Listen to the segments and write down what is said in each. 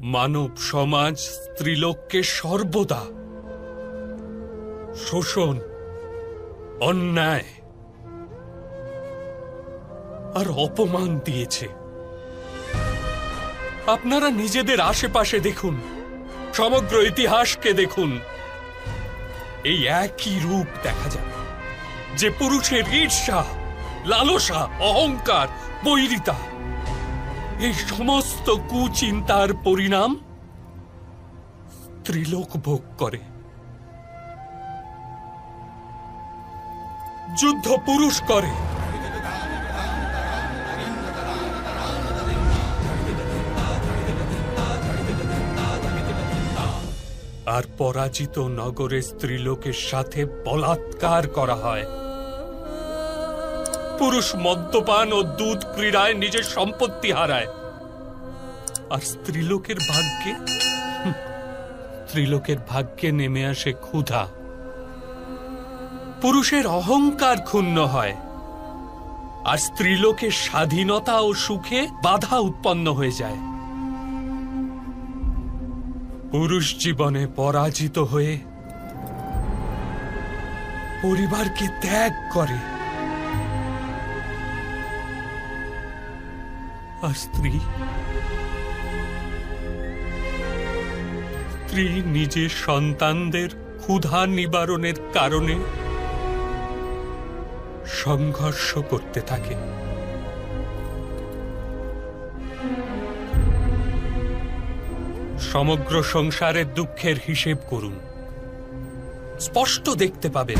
মানব সমাজ স্ত্রীলোককে সর্বদা শোষণ, অন্যায় আর অপমান দিয়েছে। আপনারা নিজেদের আশেপাশে দেখুন, সমগ্র ইতিহাসকে দেখুন। এই একই রূপ দেখা যাবে যে পুরুষের ঈর্ষা, লালসা, অহংকার বৈরিতা এই সমস্ত কুচিন্তার পরিণাম স্ত্রীলোক ভোগ করে। যুদ্ধ পুরুষ করে। আর পরাজিত নগরের স্ত্রীলোকের সাথে বলাৎকার করা হয়। পুরুষ মদ্যপান ও দুধ ক্রীড়ায় নিজের সম্পত্তি হারায়। আর স্ত্রীলোকের ভাগ্যে? স্ত্রীলোকের ভাগ্যে নেমে আসে ক্ষুধা। পুরুষের অহংকার ক্ষুণ্ণ হয়। আর স্ত্রীলোকের স্বাধীনতা ও সুখে বাধা উৎপন্ন হয়ে যায়। পুরুষ জীবনে পরাজিত হয়ে পরিবারকে ত্যাগ করে। আর স্ত্রী? স্ত্রী নিজের সন্তানদের ক্ষুধা নিবারণের কারণে সংঘর্ষ করতে থাকে। সমগ্র সংসারের দুঃখের হিসেব করুন। স্পষ্ট দেখতে পাবেন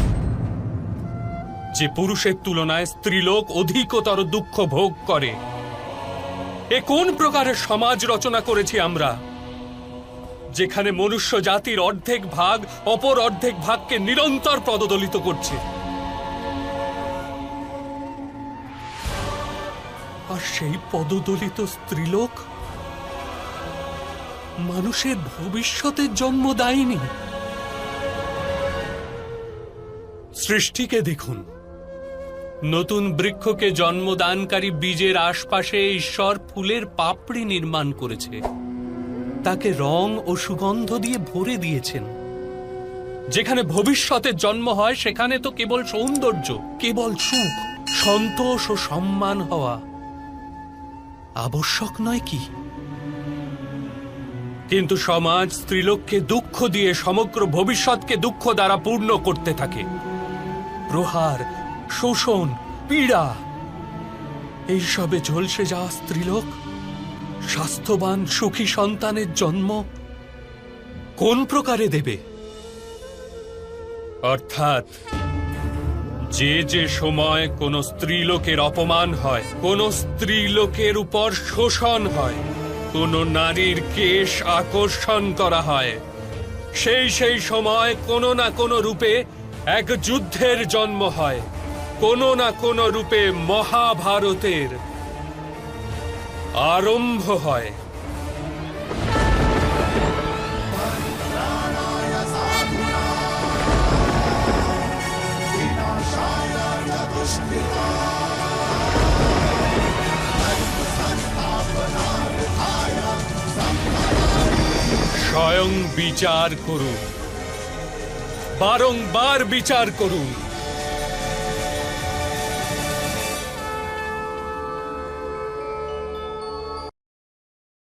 যে পুরুষের তুলনায় স্ত্রীলোক অধিকতর দুঃখ ভোগ করে। এ কোন প্রকারের সমাজ রচনা করেছি আমরা? যেখানে মনুষ্য জাতির অর্ধেক ভাগ অপর অর্ধেক ভাগকে নিরন্তর পদদলিত করছে। আর সেই পদদলিত স্ত্রীলোক? মানুষের ভবিষ্যতের জন্ম দেয়নি। সৃষ্টিকে দেখুন। নতুন বৃক্ষকে জন্মদানকারী বীজের আশপাশে ঈশ্বর ফুলের পাপড়ি নির্মাণ করেছে। তাকে রং ও সুগন্ধ দিয়ে ভরে দিয়েছেন। যেখানে ভবিষ্যতের জন্ম হয়, সেখানে তো কেবল সৌন্দর্য, কেবল সুখ, সন্তোষ ও সম্মান হওয়া। আবশ্যক নয় কি? কিন্তু সমাজ স্ত্রীলোককে দুঃখ দিয়ে সমগ্র ভবিষ্যৎকে দুঃখ দ্বারা পূর্ণ করতে থাকে। প্রহার শোষণ, পীড়া, এইসবে ঝলসে যাওয়া স্ত্রীলোক, স্বাস্থ্যবান সুখী সন্তানের জন্ম কোন প্রকারে দেবে? অর্থাৎ, যে যে সময় কোন স্ত্রীলোকের অপমান হয়, কোন স্ত্রীলোকের উপর শোষণ হয়, কোন নারীর কেশ আকর্ষণ করা হয়, সেই সেই সময় কোনো না কোনো রূপে এক যুদ্ধের জন্ম হয়। কোনো না কোনো রূপে মহাভারতের আরম্ভ হয়। স্বয়ং বিচার করুন। বারংবার বিচার করুন।